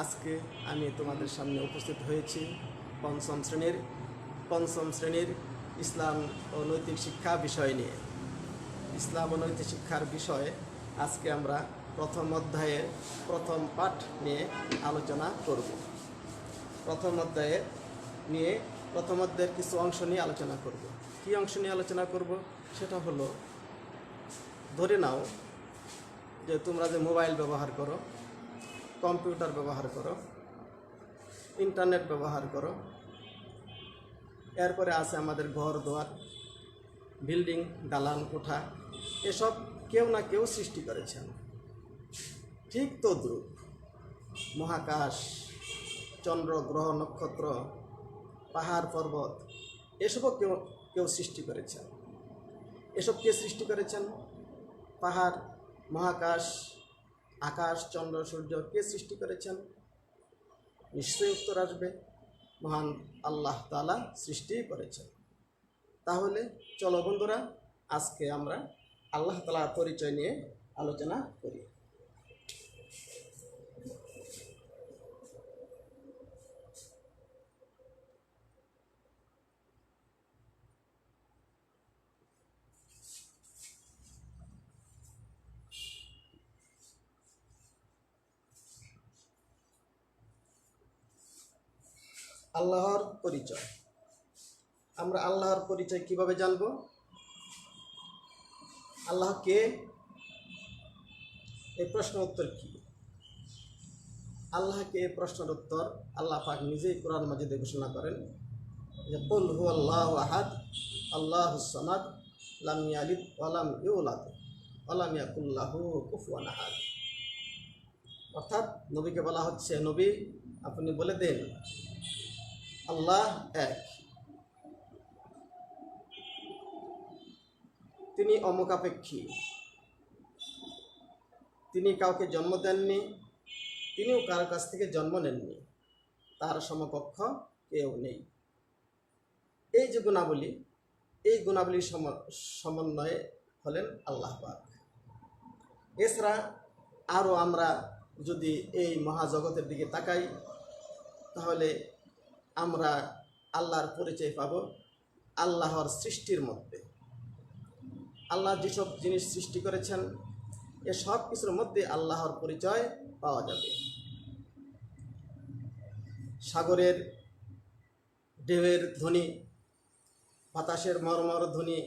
আজকে আমি তোমাদের সামনে উপস্থিত হয়েছি পঞ্চম শ্রেণির পঞ্চম শ্রেণির ইসলাম ও নৈতিক শিক্ষা বিষয় নিয়ে। ইসলাম ও নৈতিক শিক্ষার বিষয়ে আজকে আমরা প্রথম অধ্যায়ের প্রথম পাঠ নিয়ে আলোচনা করব। প্রথম অধ্যায়ের নিয়ে প্রথম অধ্যায়ের কিছু অংশ নিয়ে আলোচনা করব। কি অংশ নিয়ে আলোচনা করব? সেটা হলো, ধরে নাও যে তোমরা যে মোবাইল ব্যবহার করো কম্পিউটার ব্যবহার করো, ইন্টারনেট ব্যবহার করো, এরপরে আছে আমাদের ঘর দোয়ার, বিল্ডিং, দালান, কোঠা, এসব কেউ না কেউ সৃষ্টি করেছেন। ঠিক তদ্রুপ মহাকাশ, চন্দ্র, গ্রহ, নক্ষত্র, পাহাড়, পর্বত, এসবও কেউ কেউ সৃষ্টি করেছেন। এসব কে সৃষ্টি করেছেন? পাহাড়, মহাকাশ আকাশ, চন্দ্র, সূর্য কে সৃষ্টি করেছেন? নিশ্চয়ই উত্তর আসবে, মহান আল্লাহ তালা সৃষ্টি করেছেন। তাহলে চলো বন্ধুরা, আজকে আমরা আল্লাহ তালার পরিচয় নিয়ে আলোচনা করি। আল্লাহর পরিচয়। আমরা আল্লাহর পরিচয় কীভাবে জানব? আল্লাহ কে? এই প্রশ্ন উত্তর কি? আল্লাহকে এই প্রশ্নের উত্তর আল্লাহ পাক নিজেই কোরআন মাজিদে ঘোষণা করেন যে, কুল হু আল্লাহ আহাদ, আল্লাহ সামাদ, লাম ইয়ালিদ ওয়ালাম ইউলাদ ওয়ালাম ইয়াকুল্লাহু কুফুয়ান আহাদ। অর্থাৎ নবীকে বলা হচ্ছে, নবী, আপনি বলে দেন আল্লাহ এক। তিনি অমুখাপেক্ষী। তিনি কাউকে জন্ম দেননি, তিনিও কারও কাছ থেকে জন্ম নেননি। তার সমকক্ষ কেউ নেই। এই যে গুণাবলী, এই গুণাবলীর সম- সমন্বয়ে হলেন আল্লাহ এছাড়া আরও আমরা যদি এই মহাজগতের দিকে তাকাই, তাহলে আমরা আল্লাহর পরিচয় পাব আল্লাহর সৃষ্টির মধ্যে। আল্লাহ যেসব জিনিস সৃষ্টি করেছেন, এ সব কিছুর মধ্যে আল্লাহর পরিচয় পাওয়া যাবে। সাগরের ঢেউয়ের ধ্বনি, বাতাসের মরমর ধ্বনি,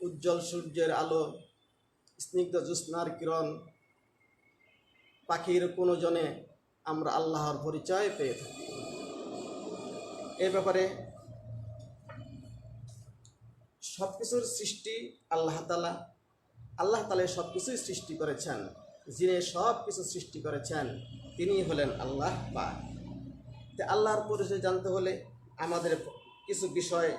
উজ্জ্বল সূর্যের আলো, স্নিগ্ধ জ্যোৎস্নার কিরণ, পাখির কোনো জনে আমরা আল্লাহর পরিচয় পেয়ে থাকি। এ ব্যাপারে সব কিছুর সৃষ্টি আল্লাহ তালা আল্লাহ তালে সব কিছুই সৃষ্টি করেছেন, যিনি সব কিছু সৃষ্টি করেছেন, তিনি হলেন আল্লাহ বা আল্লাহর পরিচয় জানতে হলে আমাদের কিছু বিষয়